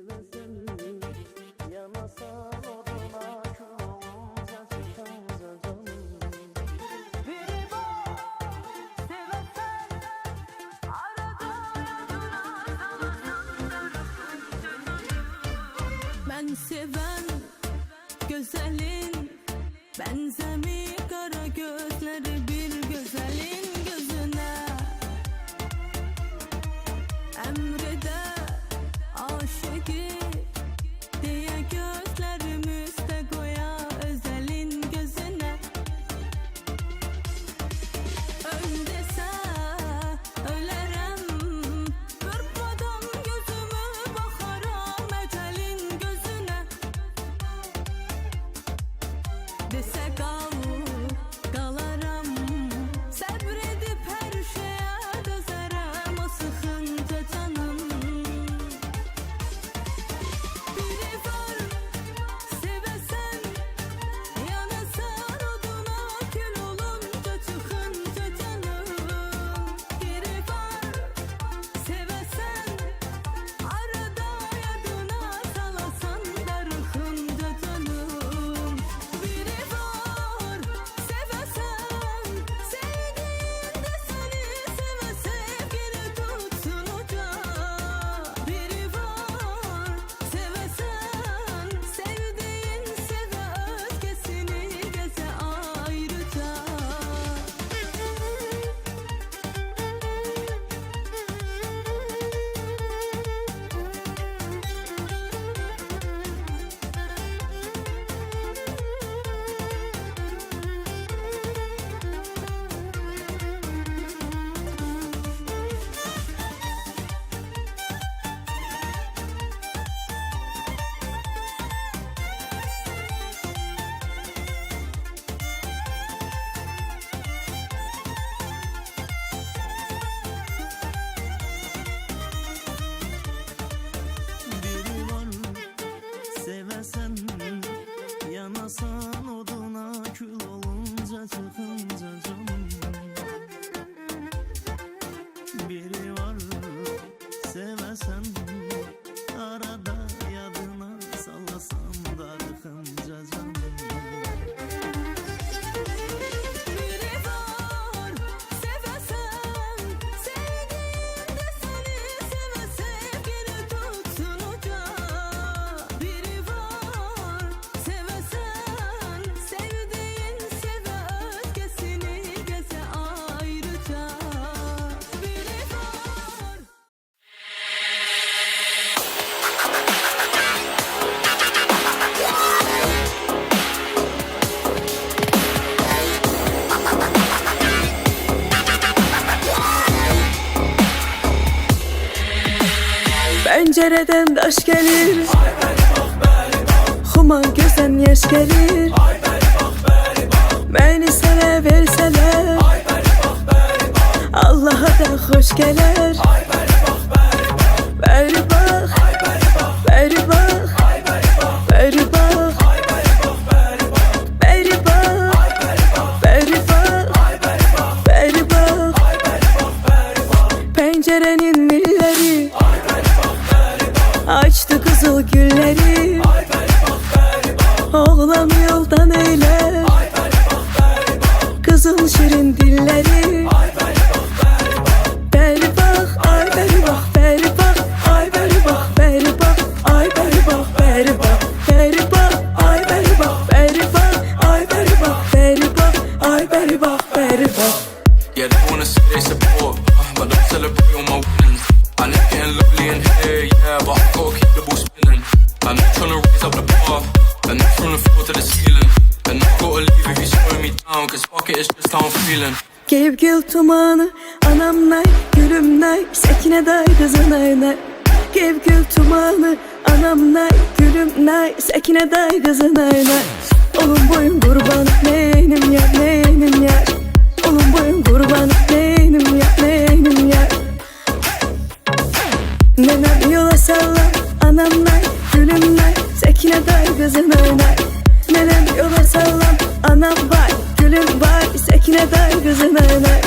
sevesen Yanasan oduna çıkınca canım Biri sevesen arada Ben seven güzelin Benzemi canım Biri Pencereden taş gelir. Huma gözden yaş gelir. Beni sana verseler Allah'a da hoş gelir. Beri bak Beri bak şirin dilleri ay beri bak ay beri bak beri bak ay beri bak beri bak ay beri bak beri bak ay beri bak Yeah, they wanna say they support, uh, but don't celebrate all my wins. I getting lovely in here, yeah, but I gotta keep the ball spinning. I'm not tryna raise up the bar, and not from the floor to the ceiling. And I gotta leave if you're slowing me down, cause fuck it, it's just how I'm feeling. Gevgil tumanı anam nay gülüm nay Sekine day kızın ay nay. Gevgil tumanı anam nay gülüm nay Sekine day kızın ay nay. Boyun kurban neynim ya neynim ya? Olun boyun kurban neynim ya neynim ya? Nenem yola sallam anam nay gülüm nay Sekine day kızın ay Sekine day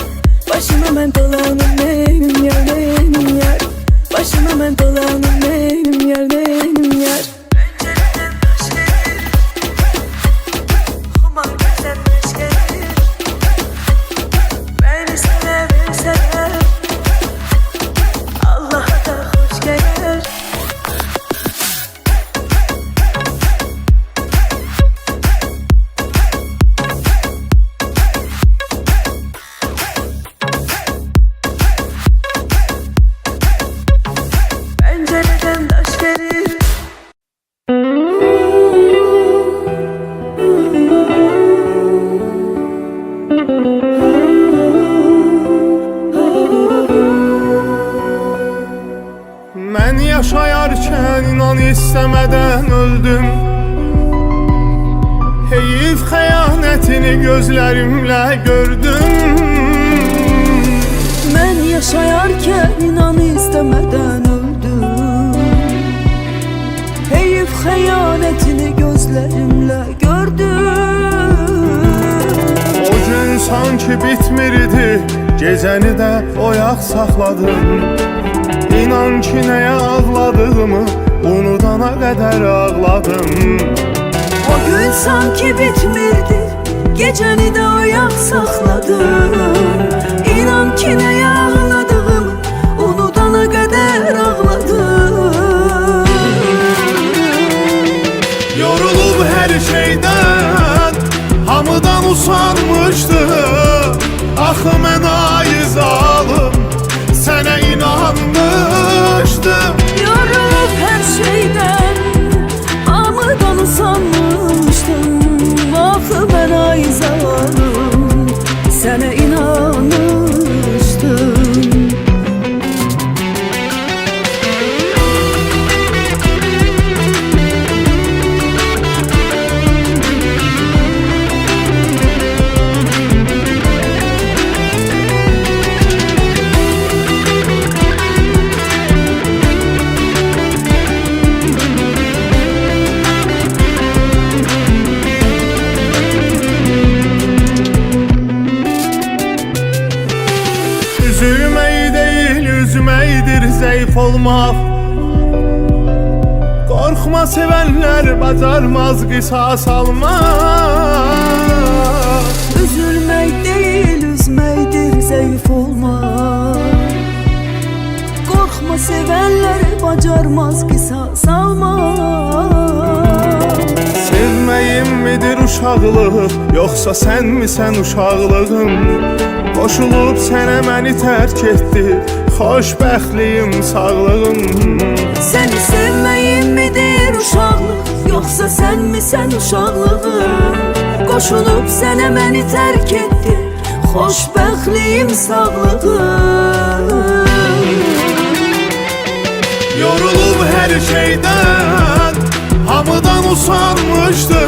inan istemeden öldüm. Heyif xəyanətini gözlerimle gördüm. Ben yaşayarken inan istemeden öldüm. Heyif xəyanətini gözlerimle gördüm. O gün sanki bitmirdi Gecəni də oyaq saxladım İnan ki nəyə ağladığımı Unudana qədər ağladım. O gün sanki bitmirdi Geceni de uyak sakladım. İnan ki neye ağladığımı Unudana kadar ağladım. Yorulub hər şeydən Hamıdan usanmışdı Üzülmək deyil, üzməkdir zəif olmaq Qorxma sevənlər bacarmaz qisas almaq Üzülmek değil üzmektir zayıf olmak. Korkma sevenler bacarmaz kısas almak Sevməyim midir uşaqlıq, yoxsa sənmisən uşaqlığım? Qoşulub sənə məni tərk etdi, xoşbəxtliyim, sağlığım. Seni sevmeyim midir sen mi sen uşaklığın Koşulup sene beni terk etti Hoşbəxtliyim sağlığım. Yorulub hər şeydən, hamıdan usanmışdı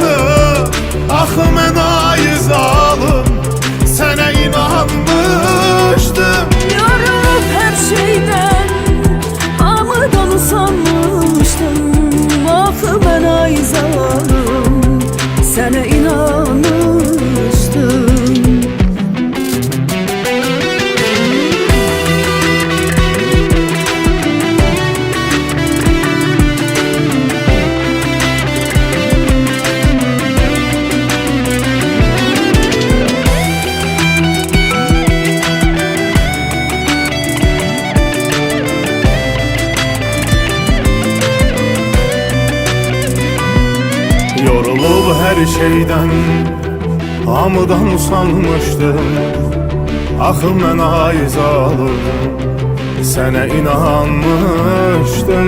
Yorulub hər şeydən, hamıdan usanmışdım Axı mən ayı zalım, sənə inanmışdım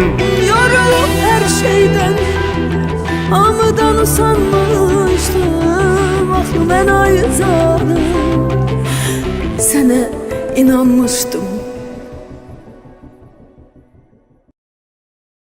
Yorulup her şeyden Hamıdan usanmıştım. Aklı ben ayzalım Sana inanmıştım